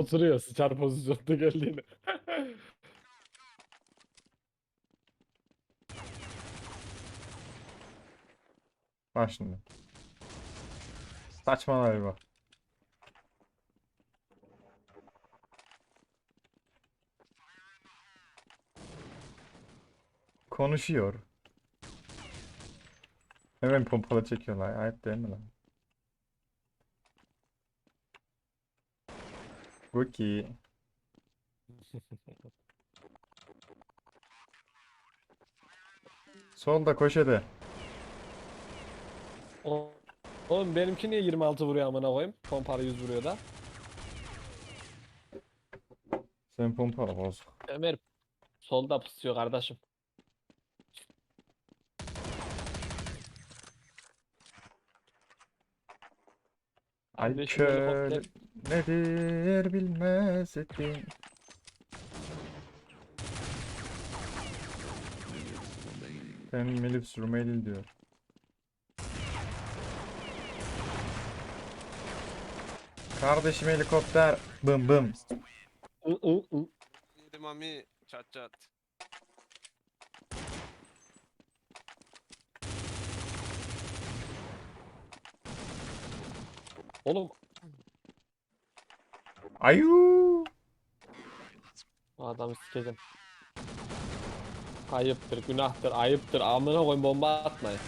oturuyor sıçar pozisyonda geldiğini. Bak şimdi. Saçmalama bir bak. Konuşuyor. Hemen pompalı çekiyorlar. Ayıp değil mi lan? Cookie. Solda köşede. O- Oğlum benimki niye 26 vuruyor amına koyayım? Pompalı 100 vuruyor da. Sen pompalı bozuk. Ömer solda pusuyor kardeşim. Ay kör nedir bilmez ettin. Ben Melif Sürmeli diyor. Kardeşim helikopter. Bım bım. Yedi mami çat çat. Oğlum Ayu. adamı sikeceğim. Ayıptır, günahtır, ayıptır. Amına koyayım bomba atmayın.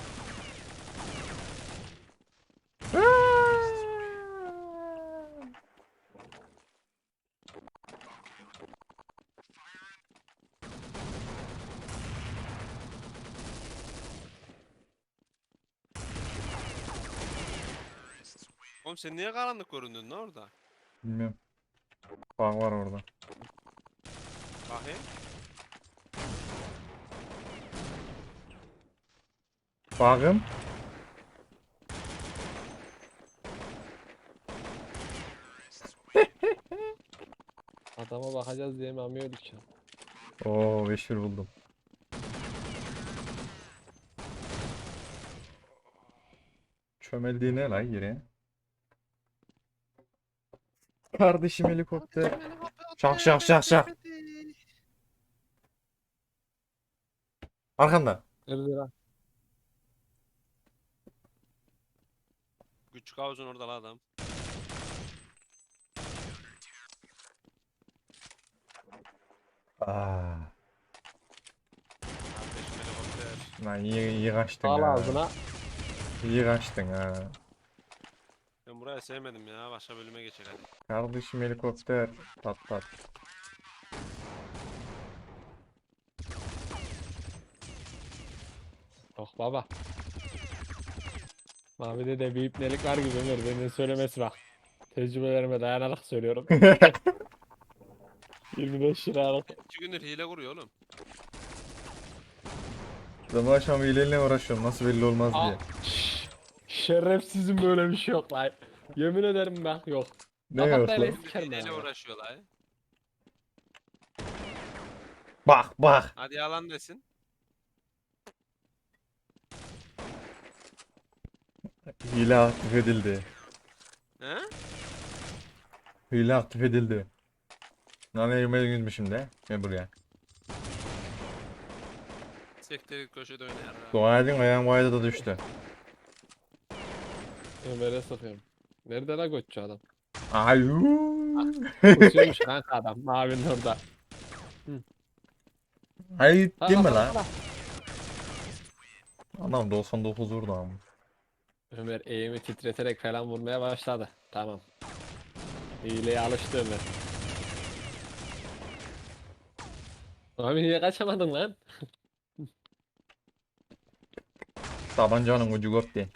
Oğlum sen niye karanlık göründün lan orada? Bilmiyorum. Bak var orada. Bakayım. Bakım. Adama bakacağız diye mamıyorduk ya. Oo beşir buldum. Çömeldiği ne lan yere? Kardeşim helikopter. Şak şak şak şak. Arkanda. Lan? Küçük havuzun orada lan adam. Aa, Kardeşim helikopter. lan iyi, iyi kaçtın Al ha. ağzına. İyi kaçtın ha. Burayı sevmedim ya. Başka bölüme geçelim. Kardeşim helikopter. Pat pat. Yok baba. Mavide de bir ipnelik var gibi Ömer. Benden söylemesi bak. Tecrübelerime dayanarak söylüyorum. 25 liralık. İki gündür hile kuruyor oğlum. Sabah akşam hileyle uğraşıyorum. Nasıl belli olmaz Aa, diye. şş, Şerefsizin böyle bir şey yok lan. Yemin ederim bak yok. Ne yok lan? ya. uğraşıyorlar. Bak bak. Hadi yalan desin. Hile aktif edildi. He? Hile aktif edildi. Nane yemeğe mi şimdi? Gel buraya. Sekterik köşede oynar. Dua edin ayağım kaydı da düştü. Ömer'e satıyorum. Nerede la götçü adam? Ayu. Kusuyormuş kanka adam. Mavinin orada. Ay Ha, değil mi lan? ha. Anam 99 vurdu ama. Ömer eğimi titreterek falan vurmaya başladı. Tamam. Hileye alıştı Ömer. Abi niye kaçamadın lan? Tabancanın ucu koptu.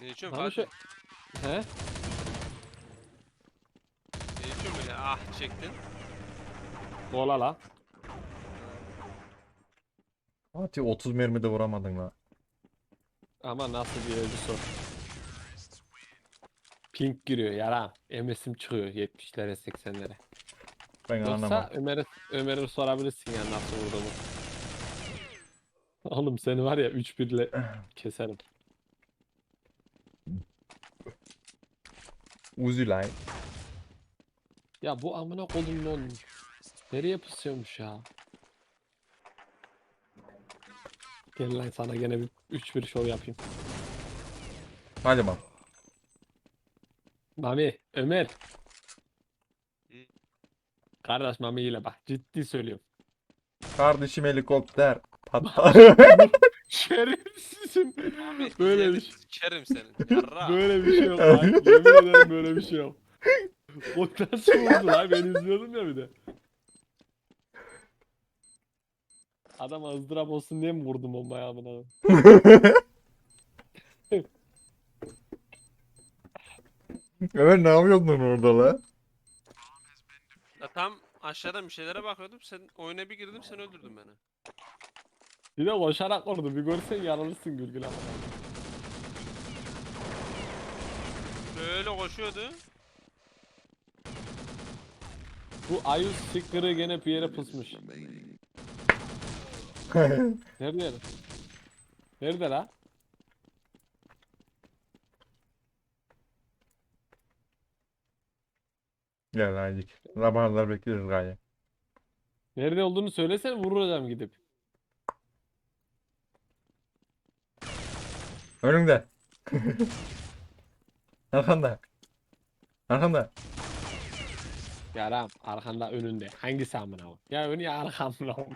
Ne içiyorsun Abi Fatih? şu... He? Ne içiyorsun böyle? Ah çektin. Mola la. Fatih 30 mermide vuramadın la. Ama nasıl bir öldü sor. Pink giriyor yaram. MS'im çıkıyor 70'lere 80'lere. Ben Yoksa anlamadım. Ömer'e Ömer'e sorabilirsin ya nasıl vurduğumu. Oğlum seni var ya 3-1'le keserim. Uzi lan. Ya bu amına kodum lan. Nereye pusuyormuş ya? Gel lan sana gene bir 3-1 şov yapayım. Hadi bak. Mami, Ömer. Kardeş Mami ile bak ciddi söylüyorum. Kardeşim helikopter. Patlar. Şerefsizim. Abi, Böyle bir şey. Sikerim seni. Yarra. Böyle bir şey yok lan. Yemin ederim böyle bir şey yok. O nasıl vurdu lan? Ben izliyordum ya bir de. Adam ızdırap olsun diye mi vurdum bombayı amına? Ömer ne yapıyordun orada lan? Ya tam aşağıdan bir şeylere bakıyordum. Sen oyuna bir girdim sen öldürdün beni. Bir de koşarak vurdu. Bir görsen yanılırsın Gülgül amına. Böyle koşuyordu. Bu Ayus sticker'ı gene bir yere pusmuş. Nerede yeri? Nerede la? Gel hadi. Sabahlar bekleriz gaye. Nerede olduğunu söylesen vuracağım gidip. Önümde. Arkanda. Arkanda. Yaram arkanda önünde. Hangisi amına o? Ya önü ya arkamda. o.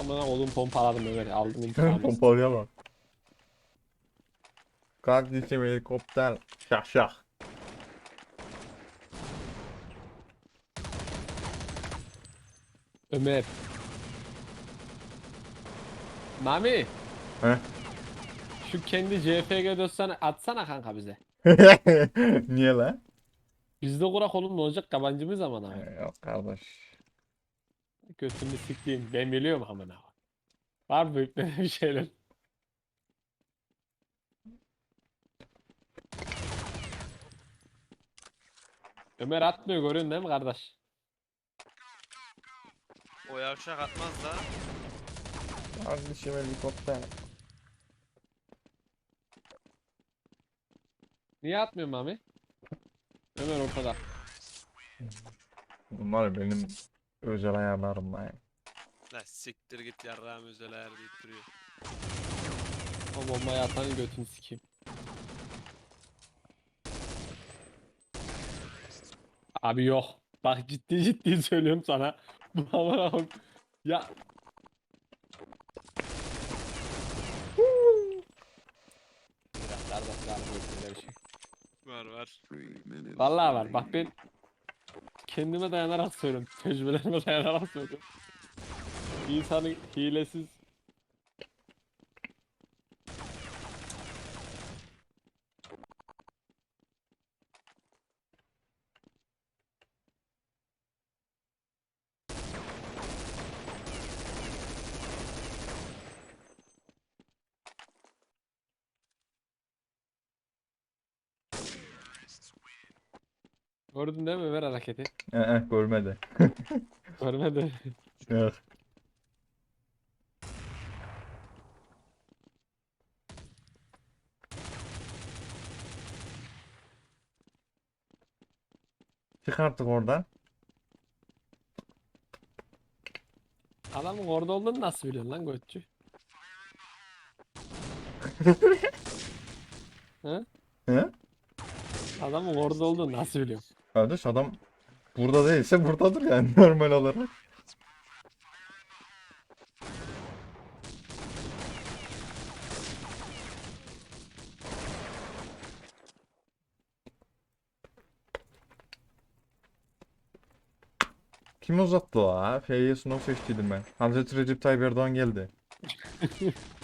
Amına oğlum pompaladım Ömer. Aldım intikamı. Pompalıya bak. Kardeşim helikopter. Şah şah. Ömer. Mami. He? Şu kendi CFG dosyasını atsana kanka bize. Niye lan? Bizde kurak oğlum ne olacak yabancımız zaman abi. Ee, Yok kardeş. Götünü siktiğim. Ben biliyorum amına. Var mı böyle bir şeyler? Ömer atmıyor görüyorsun değil mi kardeş? O yavşak atmaz da. Kardeşim helikopter. Niye atmıyor Mami? Ömer ortada. Bunlar benim özel ayarlarım lan. La siktir git yarrağım özel ayar deyip duruyor. O bombayı atanın götünü sikeyim. Abi yok. Bak ciddi ciddi söylüyorum sana. Bu koyayım. Ya Biraz kardeş var mı böyle bir şey? Var. Vallahi var. Bak ben kendime dayanarak söylüyorum. Tecrübelerime dayanarak söylüyorum. İnsanın hilesiz Gördün değil mi Ömer hareketi? Ee, görmedi. Görmedi. Yok. Çık artık oradan. Adamın orada olduğunu nasıl biliyorsun lan Götçü? Hı? He? Adamın orada olduğunu nasıl biliyorsun? Kardeş adam burada değilse buradadır yani normal olarak. Kim uzattı la? F'ye sınav seçtiydim ben. Hazreti Recep Tayyip Erdoğan geldi.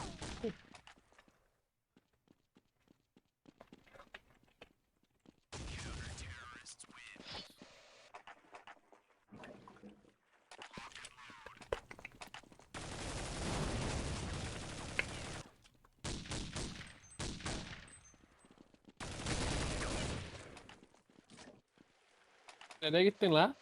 Nereye gittin la?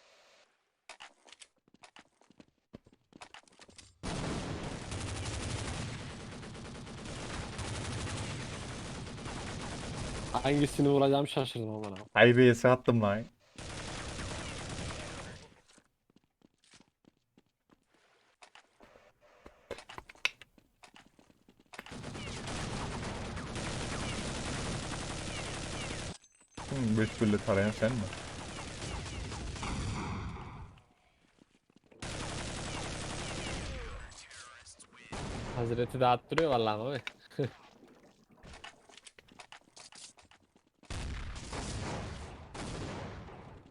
Hangisini vuracağım şaşırdım ama. Hayriye attım lan. Hmm, beş birle tarayan sen mi? Hazreti dağıttırıyor vallahi abi.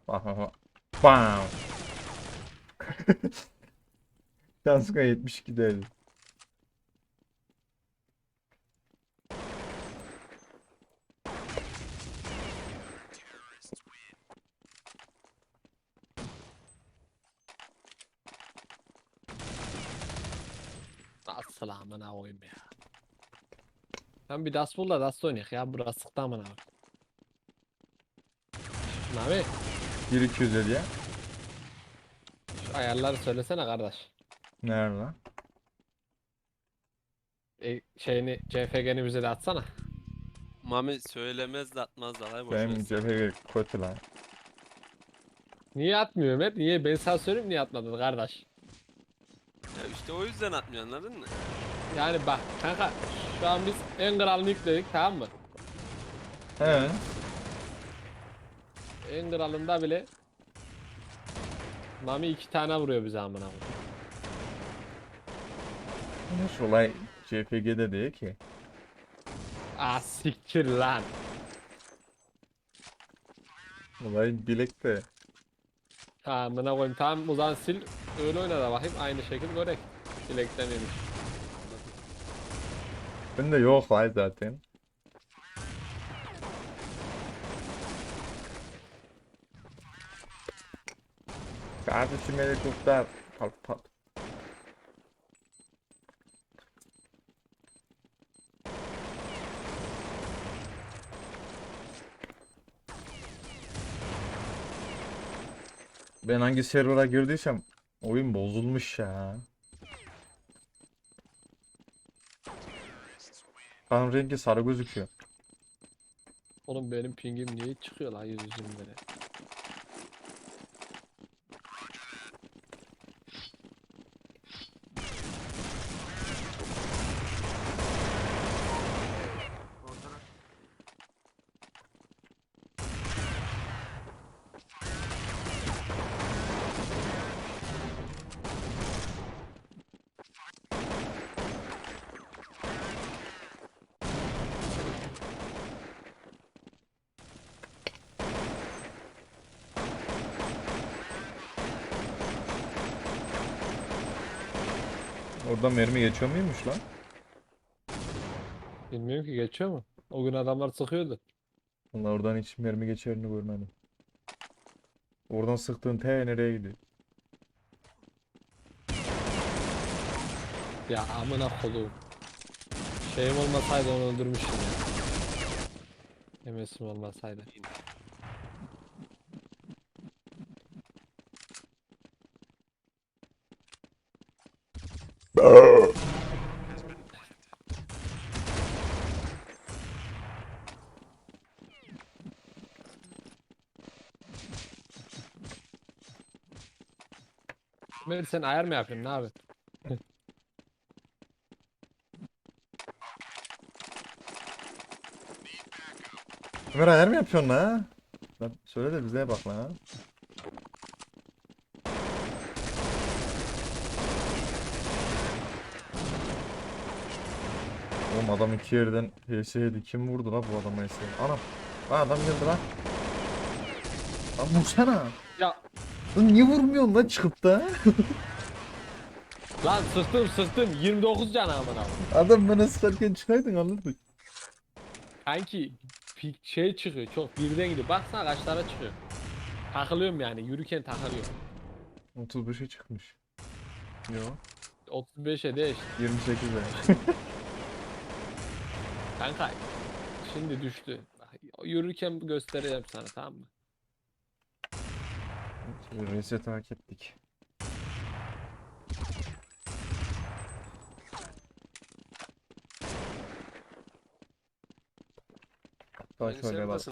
Bak bak. Bam. Şansına 72 değil. Nasıl amına koyayım ya. Ben bir das bul da das oynayak ya burası sıktı amına koyayım. Abi 1250 ya. şu ayarları söylesene kardeş. Nerede lan? E, şeyini CFG'ni bize de atsana. Mami söylemez de atmaz da. Boş Benim ver. cephe kötü lan. Niye atmıyor Ömer? Niye? Ben sana söyleyeyim niye atmadın kardeş. İşte o yüzden atmıyor anladın mı? Yani bak kanka şu an biz en kralını yükledik tamam mı? He. En kralında bile Mami iki tane vuruyor bize amına koyayım. Hiç olay CPG'de değil ki. Ah siktir lan. Olay bilekte. Ha amına koyayım tamam o zaman sil öyle oyna da bakayım aynı şekil görek. Bilekten yemiş. Bende yok lan zaten. Kardeşim helikopter. Pat pat. Ben hangi server'a girdiysem oyun bozulmuş ya. Kan rengi sarı gözüküyor. Oğlum benim pingim niye çıkıyor lan 120'lere? Orada mermi geçiyor muymuş lan? Bilmiyorum ki geçiyor mu? O gün adamlar sıkıyordu. Vallahi oradan hiç mermi geçerini görmedim. Oradan sıktığın T nereye gidiyor? Ya amına koduğum. Şeyim olmasaydı onu öldürmüştüm ya. MS'im olmasaydı. Ömer sen ayar mı yapıyorsun ne abi? Ömer ayar mı yapıyorsun la? Lan söyle de bize bak la. Oğlum adam iki yerden HS yedi. Kim vurdu la bu adama HS? Anam. Lan adam geldi lan. Lan vursana. Ya Lan niye vurmuyorsun lan çıkıp da? lan sıktım sıktım 29 can amına. Adam bana sıkarken çıkaydın anladık. Kanki pi- şey çıkıyor çok birden gidiyor. Baksana kaçlara çıkıyor. Takılıyorum yani yürürken takılıyorum. 35'e çıkmış. Yo. 35'e de işte. 28'e. Kanka şimdi düştü. Yürürken göstereceğim sana tamam mı? Reset hak ettik. Takip Aynı öyle bak. serverdasın.